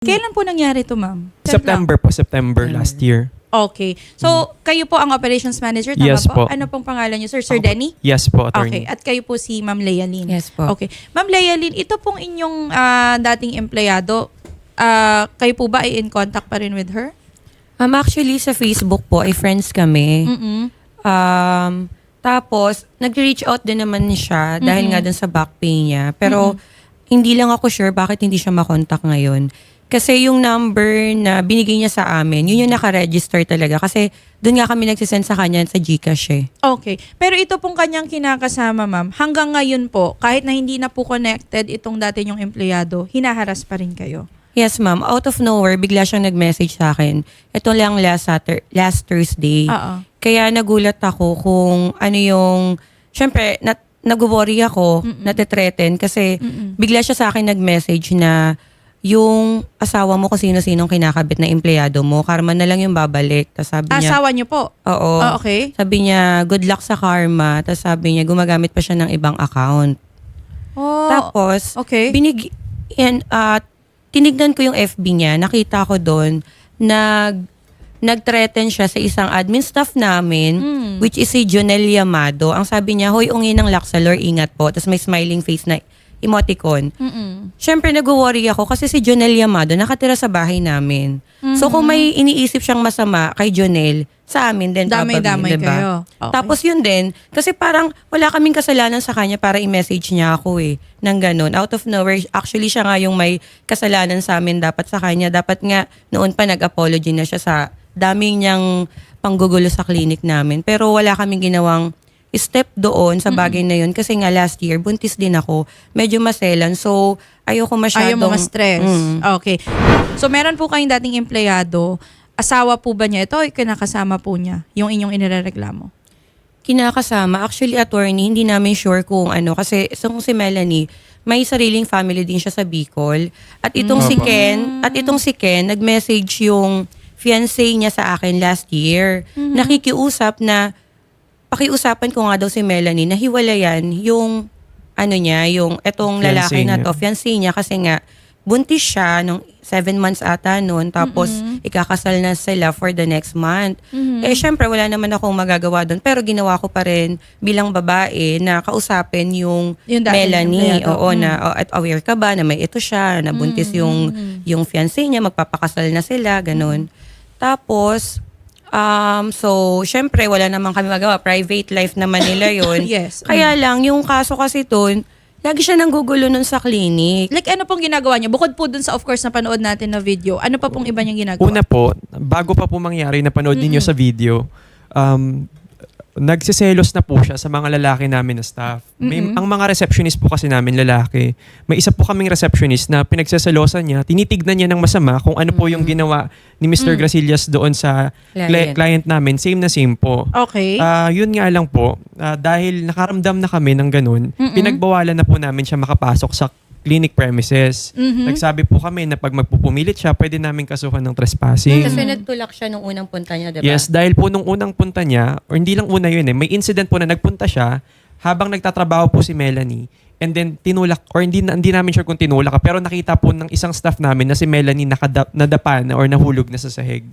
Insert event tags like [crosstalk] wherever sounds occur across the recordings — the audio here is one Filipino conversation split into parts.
Kailan po nangyari to, ma'am? September po, September last year. Okay. So, kayo po ang operations manager, tama Yes po? po. Ano pong pangalan niyo, sir? Sir Ako po. Denny? Yes po, Okay. attorney. At kayo po si Ma'am Lea Lynn? Yes po. Okay. Ma'am Lea Lynn, ito pong inyong ah, dating empleyado, ah, kayo po ba ay in contact pa rin with her? Um, actually, sa Facebook po, ay friends kami. Mm-mm. Um, tapos, nag-reach out din naman siya dahil Mm-mm. nga dun sa back pain niya. Pero, hindi lang ako sure bakit hindi siya makontak ngayon. Kasi yung number na binigay niya sa amin, yun yung nakaregister talaga. Kasi doon nga kami nagsisend sa kanya sa Gcash eh. Okay. Pero ito pong kanyang kinakasama, ma'am, hanggang ngayon po, kahit na hindi na po connected itong dati niyong empleyado, hinaharas pa rin kayo. Yes, ma'am. Out of nowhere, bigla siyang nag-message sa akin. Ito lang last, Satur- last Thursday. Oo. Kaya nagulat ako kung ano yung... Siyempre, nat, nag-worry ako, Mm-mm. natitreaten kasi Mm-mm. bigla siya sa akin nag-message na yung asawa mo kung sino-sinong kinakabit na empleyado mo, karma na lang yung babalik. Tapos sabi niya, Asawa niyo po? oo. Ah, okay. Sabi niya, good luck sa karma. Tapos sabi niya, gumagamit pa siya ng ibang account. Oh, Tapos, okay. binig, yan, ah, tinignan ko yung FB niya, nakita ko doon, nag, nag-threaten siya sa isang admin staff namin, Mm. which is si Jonel Yamado. Ang sabi niya, hoy, ungi ng Laksalor, ingat po. Tapos may smiling face na emoticon. Mm-mm. Siyempre, nag-worry ako kasi si Jonel Yamado nakatira sa bahay namin. So, kung may iniisip siyang masama kay Jonel, sa amin din Damay-damay probably, diba? kayo. Okay. Tapos yun din, kasi parang wala kaming kasalanan sa kanya para i-message niya ako eh, ng ganun. Out of nowhere, actually siya nga yung may kasalanan sa amin dapat sa kanya. Dapat nga, noon pa nag-apology na siya sa daming niyang panggugulo sa clinic namin. Pero wala kaming ginawang step doon sa bagay na yun. Kasi nga last year, buntis din ako. Medyo maselan. So, ayoko masyadong... Ayaw mo ma-stress. Mm. Okay. So, meron po kayong dating empleyado. Asawa po ba niya ito o kinakasama po niya yung inyong inirereklamo? kinakasama. Actually, attorney, hindi namin sure kung ano. Kasi itong si Melanie, may sariling family din siya sa Bicol. At itong si. Ken, at itong si Ken, nag-message yung fiancé niya sa akin last year. Nakikiusap na, pakiusapan ko nga daw si Melanie na hiwalayan yung, ano niya, yung etong Fiancé lalaki na niya. to, fiancé niya kasi nga, buntis siya nung seven months ata noon. Tapos, ikakasal na sila for the next month. Eh, syempre, wala naman akong magagawa doon. Pero ginawa ko pa rin bilang babae na kausapin yung, Yung Melanie. empleyado. Oo, Mm. na oh, at aware ka ba na may ito siya, na buntis yung, yung fiancé niya, magpapakasal na sila, ganun. Tapos, um, so, syempre, wala naman kami magawa. Private life naman nila [coughs] yon Yes. Kaya lang, yung kaso kasi doon, lagi siya nanggugulo nun sa clinic. Like, ano pong ginagawa niya? Bukod po dun sa, of course, na panood natin na video, ano pa pong iba niyang ginagawa? Una po, bago pa po mangyari, napanood ninyo sa video, um, nagsiselos na po siya sa mga lalaki namin na staff. May, Mm-mm. ang mga receptionist po kasi namin lalaki, may isa po kaming receptionist na pinagseselosan niya, tinitignan niya ng masama kung ano po yung ginawa ni Mr. Grasillas doon sa cli- Client. client namin. Same na same po. Okay. Ah, yun nga lang po, ah, dahil nakaramdam na kami ng ganun, Mm-mm. pinagbawalan na po namin siya makapasok sa clinic premises. Mhm. Nagsabi po kami na pag magpupumilit siya, pwede namin kasuhan ng trespassing. Kasi nagtulak siya nung unang punta niya, di ba? Yes, dahil po nung unang punta niya, or hindi lang una yun eh, may incident po na nagpunta siya habang nagtatrabaho po si Melanie. And then tinulak, or hindi, na- hindi namin sure kung tinulak, pero nakita po ng isang staff namin na si Melanie nakada, nadapa na or nahulog na sa sahig.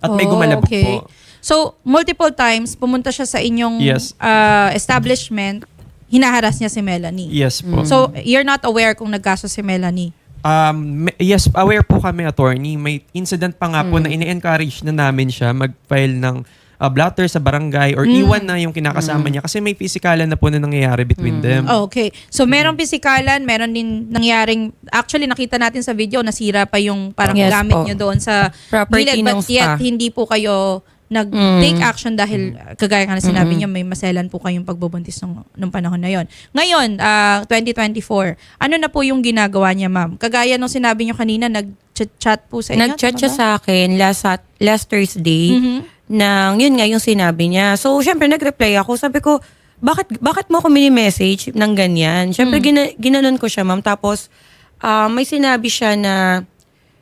At may Oh, gumalabog okay. po. So, multiple times, pumunta siya sa inyong Yes. ah, establishment, hinaharas niya si Melanie. Yes po. So, you're not aware kung nagkaso si Melanie? Um, yes, aware po kami, attorney. May incident pa nga po na ini-encourage na namin siya mag-file ng uh, blotter sa barangay or iwan na yung kinakasama niya kasi may pisikalan na po na nangyayari between them. Oh, Okay. So, merong pisikalan, meron din nangyaring, actually nakita natin sa video, nasira pa yung parang Yes gamit po. niyo doon sa Property gilid, but ng yet spa. hindi po kayo nag-take action dahil uh, kagaya nga na sinabi niyo may maselan po kayong pagbubuntis nung, nung panahon na yon. Ngayon, ah, 2024, ano na po yung ginagawa niya, ma'am? Kagaya nung sinabi niyo kanina, nag-chat po sa inyo? Nag-chat tama siya ba? sa akin last, Sat- last Thursday Mhm. nang yun nga yung sinabi niya. So, syempre nag-reply ako. Sabi ko, bakit bakit mo ako mini-message ng ganyan? Syempre gina, ginanon ko siya, ma'am. Tapos ah, may sinabi siya na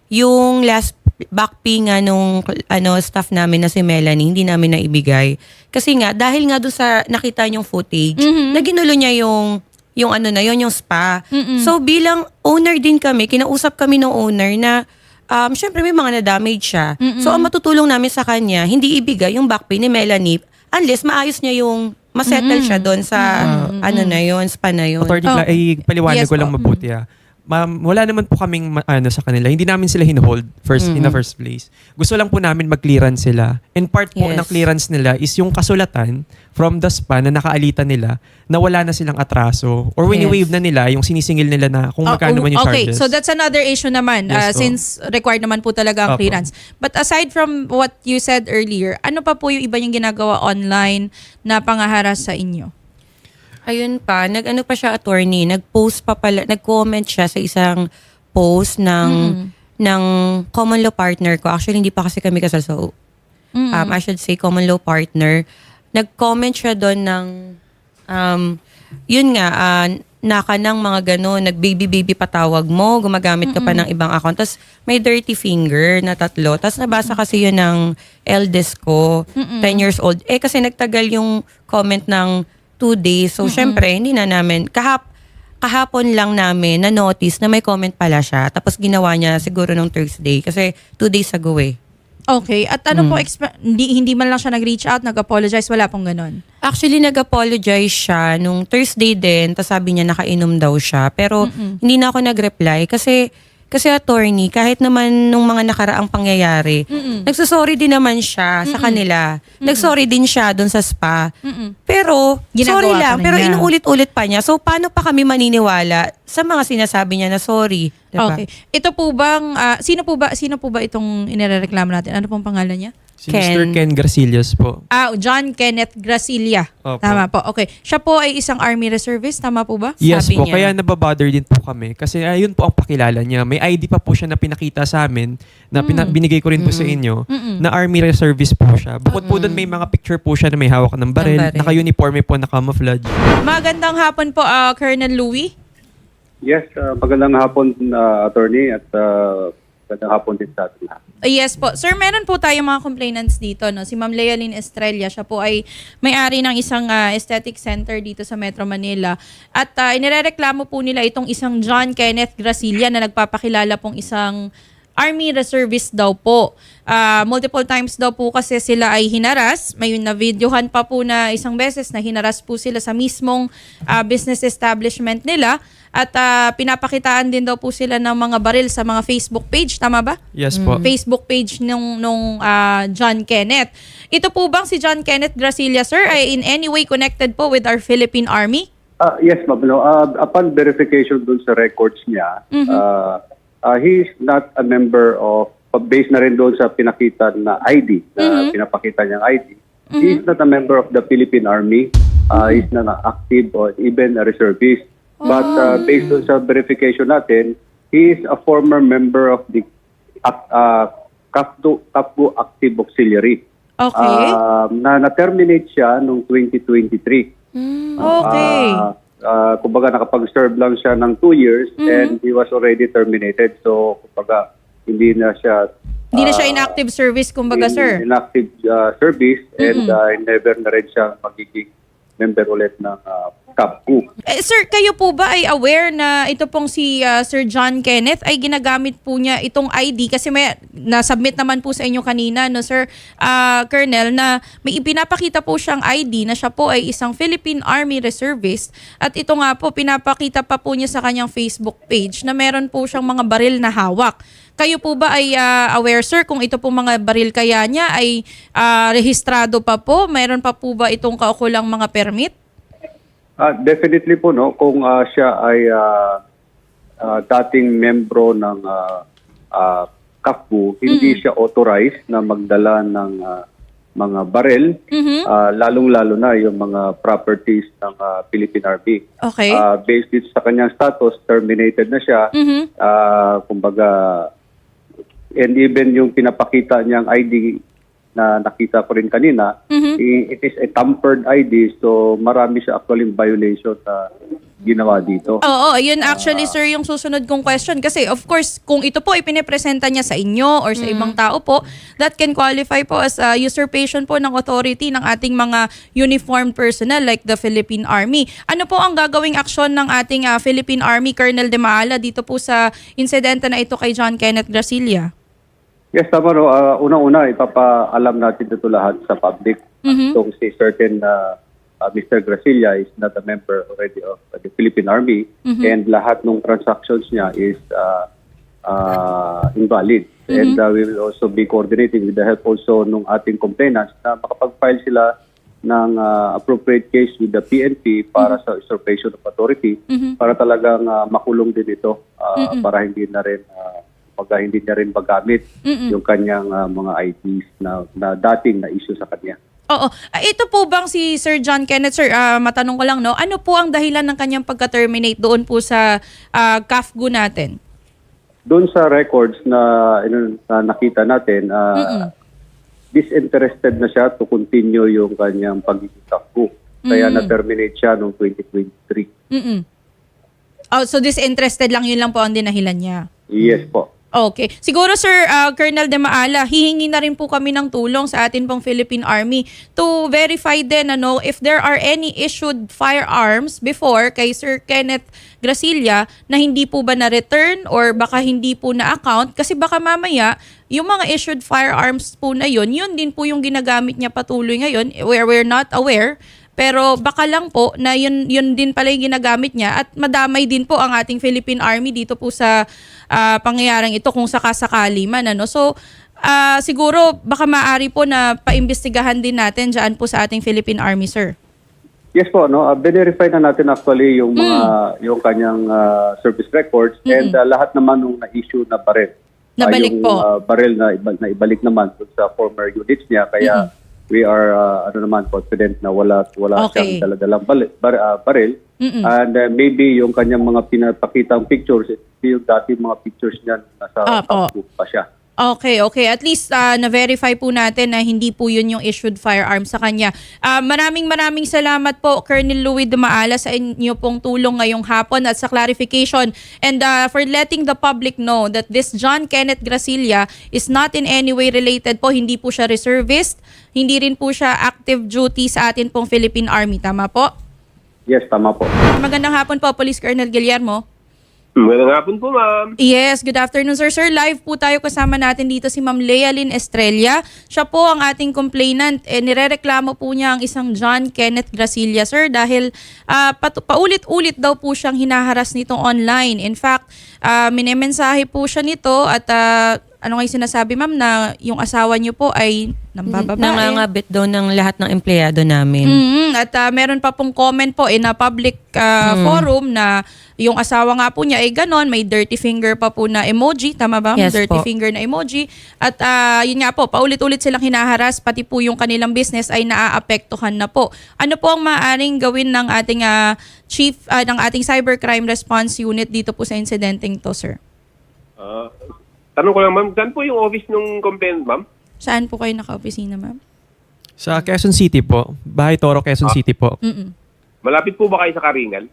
yung last back pay nga nung ano staff namin na si Melanie hindi namin naibigay kasi nga dahil nga doon sa nakita niyong footage Mhm. na ginulo niya yung yung ano na yon yung spa Mm-mm. so bilang owner din kami kinausap kami ng owner na um, syempre may mga na-damage siya. So, ang matutulong namin sa kanya, hindi ibigay yung back pay ni Melanie unless maayos niya yung masettle siya doon sa ano na yon spa na yun. Attorney, Oh. Ay paliwanag Yes ko lang mabuti ah. Ma'am, wala naman po kaming ma- ano sa kanila. Hindi namin sila hinohold first in the first place. Gusto lang po namin mag-clearance sila. And part po Yes. ng clearance nila is yung kasulatan from the spa na nakaalita nila na wala na silang atraso or wini-waive na nila yung sinisingil nila na kung magkano Oh, man yung okay, charges. so that's another issue naman uh, Yes po. since required naman po talaga ang Opo. clearance. But aside from what you said earlier, ano pa po yung iba yung ginagawa online na pangaharas sa inyo? Ayun pa, nag-ano pa siya attorney, nag-post pa pala, nag-comment siya sa isang post ng ng common law partner ko. Actually, hindi pa kasi kami kasal. So, um, I should say common law partner. Nag-comment siya doon ng, um, yun nga, ah, naka ng mga gano'n, nag-baby-baby patawag mo, gumagamit ka pa ng ibang account. Tapos may dirty finger na tatlo. Tapos nabasa kasi yun ng eldest ko, 10 years old. Eh kasi nagtagal yung comment ng two days. So, syempre, hindi na namin, kahap, kahapon lang namin na notice na may comment pala siya. Tapos ginawa niya siguro nung Thursday. Kasi two days ago eh. Okay, at ano po, exp- hindi, hindi man lang siya nag-reach out, nag-apologize, wala pong ganon. Actually, nag-apologize siya nung Thursday din. Tapos sabi niya nakainom daw siya. Pero hindi na ako nag-reply kasi kasi attorney, kahit naman nung mga nakaraang pangyayari, nagsasorry din naman siya sa kanila. Nagsorry din siya doon sa spa. Pero, Ginagawa sorry pa lang. rin Pero niya. inuulit-ulit pa niya. So, paano pa kami maniniwala sa mga sinasabi niya na sorry? Diba? Okay. Ito po bang, ah, sino po ba, sino po ba itong inireklamo natin? Ano pong pangalan niya? Si Mr. Ken Garcilias po. Ah, John Kenneth Gracilia. Opo. Tama po. Okay. Siya po ay isang Army Reservist, tama po ba? Yes Sabi po, niya. kaya nababother din po kami. Kasi ayun po ang pakilala niya. May ID pa po siya na pinakita sa amin, na pina- binigay ko rin po sa inyo, na Army Reservist po siya. Bukod po doon may mga picture po siya na may hawak ng baril, baril. naka-uniforme po, naka-camouflage. Magandang hapon po, ah, Colonel Louis. Yes, uh, magandang hapon, uh, attorney, at uh, magandang hapon din sa ating lahat. Uh, Yes po. Sir, meron po tayong mga complainants dito. No? Si Ma'am Lealyn Estrella, siya po ay may-ari ng isang ah, aesthetic center dito sa Metro Manila. At uh, inirereklamo po nila itong isang John Kenneth Gracilia na nagpapakilala pong isang Army Reservist daw po. Ah, multiple times daw po kasi sila ay hinaras. May na videohan pa po na isang beses na hinaras po sila sa mismong ah, business establishment nila. At ah, pinapakitaan din daw po sila ng mga baril sa mga Facebook page. Tama ba? Yes po. Facebook page nung nung ah, John Kenneth. Ito po bang si John Kenneth Gracilia sir ay in any way connected po with our Philippine Army? Uh, yes, ma'am. No, uh, upon verification dun sa records niya, uh, uh, he is not a member of, based na rin doon sa pinakita na ID, na pinapakita niyang ID. He is not a member of the Philippine Army. Uh, He's not active or even a reservist. But uh, based on sa verification natin, he is a former member of the uh, Kapdu, Kapgu Active Auxiliary. Okay. Um, na na-terminate siya noong 2023. okay. Ah, ah, kumbaga nakapag-serve lang siya ng two years Mm-hmm. and he was already terminated. So, kumbaga, hindi na siya Hindi na siya ah, inactive service kumbaga in, sir. inactive ah, service and ah, never na rin siya magiging member ulit ng uh, CAPCU. Eh, sir, kayo po ba ay aware na ito pong si ah, Sir John Kenneth ay ginagamit po niya itong ID kasi may na-submit naman po sa inyo kanina no Sir ah, Colonel na may ipinapakita po siyang ID na siya po ay isang Philippine Army Reservist at ito nga po pinapakita pa po niya sa kanyang Facebook page na meron po siyang mga baril na hawak. Kayo po ba ay ah, aware sir kung ito po mga baril kaya niya ay ah, rehistrado pa po? Meron pa po ba itong kaukulang mga permit? Ah, definitely po, no, kung ah, siya ay ah, ah, dating membro ng uh, CAPCU, hindi siya authorized na magdala ng ah, mga barel, ah, lalong-lalo na yung mga properties ng ah, Philippine Army. Okay. Ah, based dito sa kanyang status, terminated na siya. Mhm. Ah, kumbaga, and even yung pinapakita niyang ID na nakita ko rin kanina, i- it is a tampered ID, so marami siya actually violation na ginawa dito. Oo, yun actually sir yung susunod kong question kasi of course kung ito po ipinipresenta niya sa inyo or sa ibang tao po, that can qualify po as a usurpation po ng authority ng ating mga uniformed personnel like the Philippine Army. Ano po ang gagawing aksyon ng ating ah, Philippine Army Colonel De Maala dito po sa insidente na ito kay John Kenneth Gracilia? Yes, tama no. Ah, unang-una, ipapaalam natin ito lahat sa public. Mhm. Kung si certain na ah, Mr. Gracilia is not a member already of the Philippine Army and lahat ng transactions niya is ah, ah, invalid. And ah, we will also be coordinating with the help also ng ating complainants na makapag-file sila ng ah, appropriate case with the PNP para sa usurpation of authority para talagang ah, makulong din ito ah, para hindi na rin ah, pagka hindi niya rin magamit yung kanyang ah, mga IDs na, na dating na issue sa kanya. Oo. Ah, ito po bang si Sir John Kenneth, sir, ah, matanong ko lang, no? Ano po ang dahilan ng kanyang pagka-terminate doon po sa uh, CAFGU natin? Doon sa records na, na nakita natin, ah, disinterested na siya to continue yung kanyang pagiging takbo. Kaya na-terminate siya noong 2023. Mm-mm. Oh, so disinterested lang, yun lang po ang dinahilan niya. Yes po. Okay. Siguro Sir uh, Colonel De Maala, hihingi na rin po kami ng tulong sa atin pong Philippine Army to verify din ano if there are any issued firearms before kay Sir Kenneth Gracilia na hindi po ba na-return or baka hindi po na-account kasi baka mamaya yung mga issued firearms po na yun, yun din po yung ginagamit niya patuloy ngayon where we're not aware pero baka lang po na yun, yun din pala yung ginagamit niya at madamay din po ang ating Philippine Army dito po sa ah, pangyayaring ito kung sakasakali man. Ano? So ah, siguro baka maaari po na paimbestigahan din natin dyan po sa ating Philippine Army, sir. Yes po, no. Uh, verify na natin actually yung mga yung kanyang ah, service records and ah, lahat naman ng na-issue na baril. Nabalik yung, po. ah, baril na, iba- na ibalik naman sa former units niya kaya we are ah, ano naman confident na wala wala Okay. siyang daladalang bali- bar- ah, baril. And ah, maybe yung kanyang mga pinapakitang pictures, ito yung dati mga pictures niya nasa Apo. Facebook pa siya. Okay, okay. At least ah, na-verify po natin na hindi po yun yung issued firearm sa kanya. Ah, maraming maraming salamat po, Colonel Louis Dumaala, sa inyo pong tulong ngayong hapon at sa clarification and ah, for letting the public know that this John Kenneth Gracilia is not in any way related po. Hindi po siya reservist. Hindi rin po siya active duty sa atin pong Philippine Army. Tama po? Yes, tama po. Magandang hapon po, Police Colonel Guillermo. Magandang hapon po, ma'am. Yes, good afternoon sir. Sir, live po tayo kasama natin dito si Ma'am Lea Estrella. Siya po ang ating complainant. Eh, nirereklamo po niya ang isang John Kenneth Gracilia, sir, dahil ah, patu- paulit-ulit daw po siyang hinaharas nitong online. In fact, uh, minemensahe po siya nito at ah, ano nga yung sinasabi ma'am na yung asawa niyo po ay nambababae. Nangangabit daw ng lahat ng empleyado namin. Mhm, At ah, meron pa pong comment po in a public ah, forum na yung asawa nga po niya ay ganon, may dirty finger pa po na emoji, tama ba? Yes dirty po. finger na emoji. At ah, yun nga po, paulit-ulit silang hinaharas, pati po yung kanilang business ay naaapektuhan na po. Ano po ang maaaring gawin ng ating ah, chief, ah, ng ating cybercrime response unit dito po sa incidenteng to, sir? Ah, tanong ko lang, ma'am, saan po yung office ng complainant, ma'am? Saan po kayo naka-opisina, ma'am? Sa Quezon City po. Bahay Toro, Quezon City po. Mm-mm. Malapit po ba kayo sa Karingal?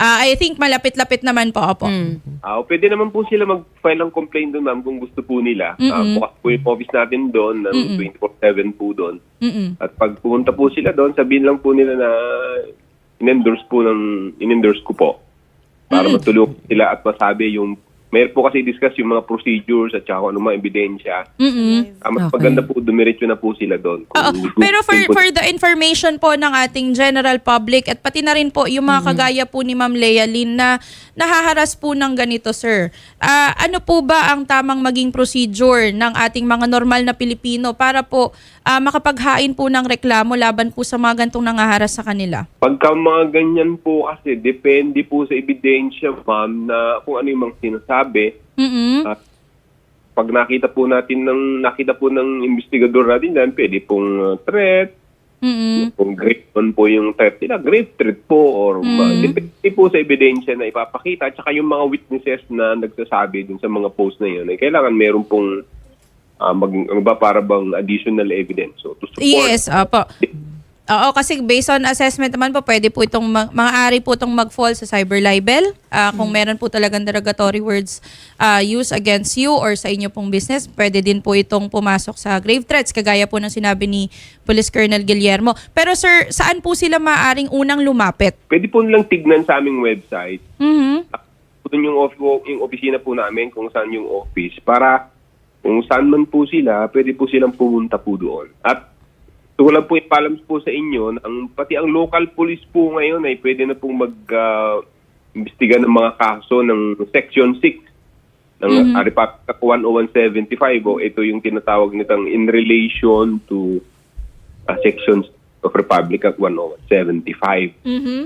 Ah, I think malapit-lapit naman po, opo. Mm. Ah, o pwede naman po sila mag-file ng complaint doon, ma'am, kung gusto po nila. Ah, Mm-mm. bukas po yung office natin doon, ng 24-7 po doon. Mm-mm. At pag pumunta po sila doon, sabihin lang po nila na in-endorse po ng, in-endorse ko po. Para matulungan sila at masabi yung, mayroon po kasi discuss yung mga procedures at saka ano mga ebidensya. Mm-mm. Ah, mas Okay. maganda po, dumiretso na po sila doon. Kung Oo. Pero for for the information po ng ating general public at pati na rin po yung mga kagaya po ni Ma'am Lea Lynn na nahaharas po ng ganito, sir. Ah, ano po ba ang tamang maging procedure ng ating mga normal na Pilipino para po ah, makapaghain po ng reklamo laban po sa mga gantong nangaharas sa kanila? Pagka mga ganyan po kasi, depende po sa ebidensya, ma'am, na kung ano yung mga sinasabi. Mm-mm. Ah, pag nakita po natin ng nakita po ng investigador natin yan, pwede pong uh, threat, Mm-mm. kung grave on po yung threat nila, grave threat po, or ma- depende po sa ebidensya na ipapakita, at saka yung mga witnesses na nagsasabi dun sa mga post na yun, ay kailangan meron pong ah, mag, ano ba, para bang additional evidence. So, to support Yes, opo. Oo, kasi based on assessment naman po, pwede po itong, ma- maaari po itong mag-fall sa cyber libel. Ah, Kung meron po talagang derogatory words ah, used against you or sa inyo pong business, pwede din po itong pumasok sa grave threats, kagaya po ng sinabi ni Police Colonel Guillermo. Pero sir, saan po sila maaaring unang lumapit? Pwede po nilang tignan sa aming website Mhm. doon yung, off- yung opisina po namin kung saan yung office para kung saan man po sila, pwede po silang pumunta po doon. At ko lang po ipalam po sa inyo, ang, pati ang local police po ngayon ay pwede na pong mag-imbestiga ng mga kaso ng Section 6 ng mm-hmm. Republic Act 10175 o ito yung tinatawag nitong in relation to uh, Sections of Republic Act 10175. Mhm.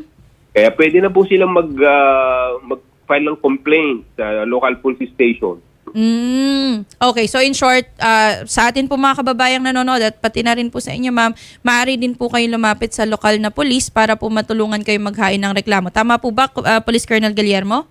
Kaya pwede na po silang mag, ah, mag-file ng complaint sa local police station. Mm. Okay, so in short, ah, sa atin po mga kababayang nanonood at pati na rin po sa inyo ma'am, maaari din po kayo lumapit sa lokal na polis para po matulungan kayo maghain ng reklamo. Tama po ba, ah, Police Colonel Guillermo?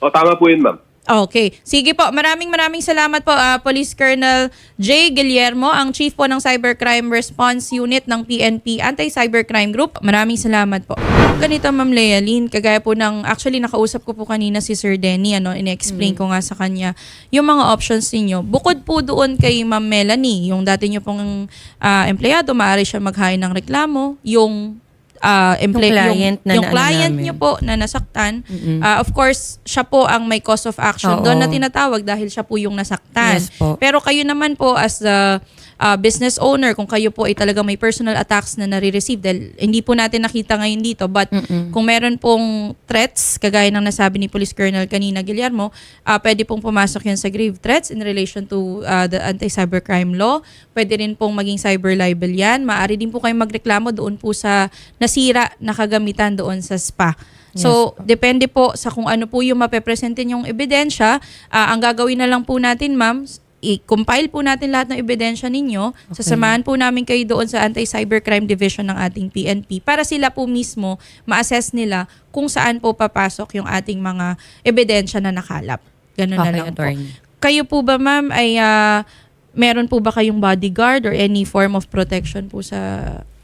O tama po yun, ma'am. Okay. Sige po. Maraming maraming salamat po ah, Police Colonel J. Guillermo, ang Chief po ng Cybercrime Response Unit ng PNP Anti-Cybercrime Group. Maraming salamat po. Ganito Ma'am Lealyn, kagaya po ng, actually nakausap ko po kanina si Sir Denny, ano, ine-explain ko nga sa kanya yung mga options ninyo. Bukod po doon kay Ma'am Melanie, yung dati nyo pong ah, empleyado, maaari siya maghain ng reklamo, yung ah, emple- Yung client na yung naano client namin. nyo po na nasaktan, ah, of course, siya po ang may cause of action Oo. doon na tinatawag dahil siya po yung nasaktan. Yes po. Pero kayo naman po as the ah, business owner, kung kayo po ay talaga may personal attacks na nare-receive, dahil hindi po natin nakita ngayon dito, but kung meron pong threats, kagaya ng nasabi ni Police Colonel kanina, Guillermo, ah, pwede pong pumasok yan sa grave threats in relation to ah, the anti-cybercrime law. Pwede rin pong maging cyber libel yan. Maaari din po kayong magreklamo doon po sa nasira na kagamitan doon sa spa. So, depende po sa kung ano po yung mapepresente yung ebidensya. Ah, ang gagawin na lang po natin, ma'am, i-compile po natin lahat ng ebidensya ninyo. Sasamahan po namin kayo doon sa Anti-Cybercrime Division ng ating PNP para sila po mismo ma-assess nila kung saan po papasok yung ating mga ebidensya na nakalap. Ganun na Okay, lang po. attorney. Kayo po ba, ma'am, ay ah, meron po ba kayong bodyguard or any form of protection po sa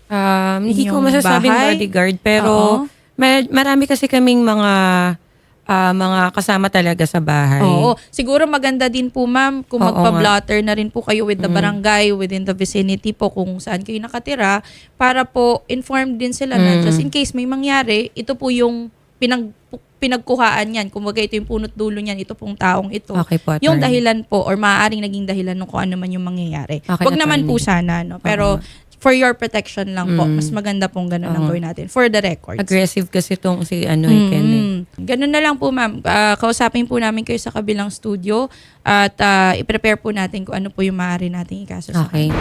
Um, hindi ko masasabing bahay? bodyguard, pero Oo. ma- marami kasi kaming mga ah, mga kasama talaga sa bahay. Oo. Siguro maganda din po, ma'am, kung Oo magpa-blotter na rin po kayo with the barangay, within the vicinity po kung saan kayo nakatira, para po informed din sila na just in case may mangyari, ito po yung pinag pinagkuhaan yan. Kung ito yung punot dulo niyan, ito pong taong ito. Okay po, yung attorney. dahilan po or maaaring naging dahilan ng kung ano man yung mangyayari. Okay, Wag naman po attorney. sana, no? Pero for your protection lang po, mas maganda pong ganun ang gawin natin. For the records. Aggressive kasi tong si ano, eh, Ken, eh. Mm. Ganun na lang po, ma'am. Ah, kausapin po namin kayo sa kabilang studio at ah, i-prepare po natin kung ano po yung maaari nating ikaso sa Okay.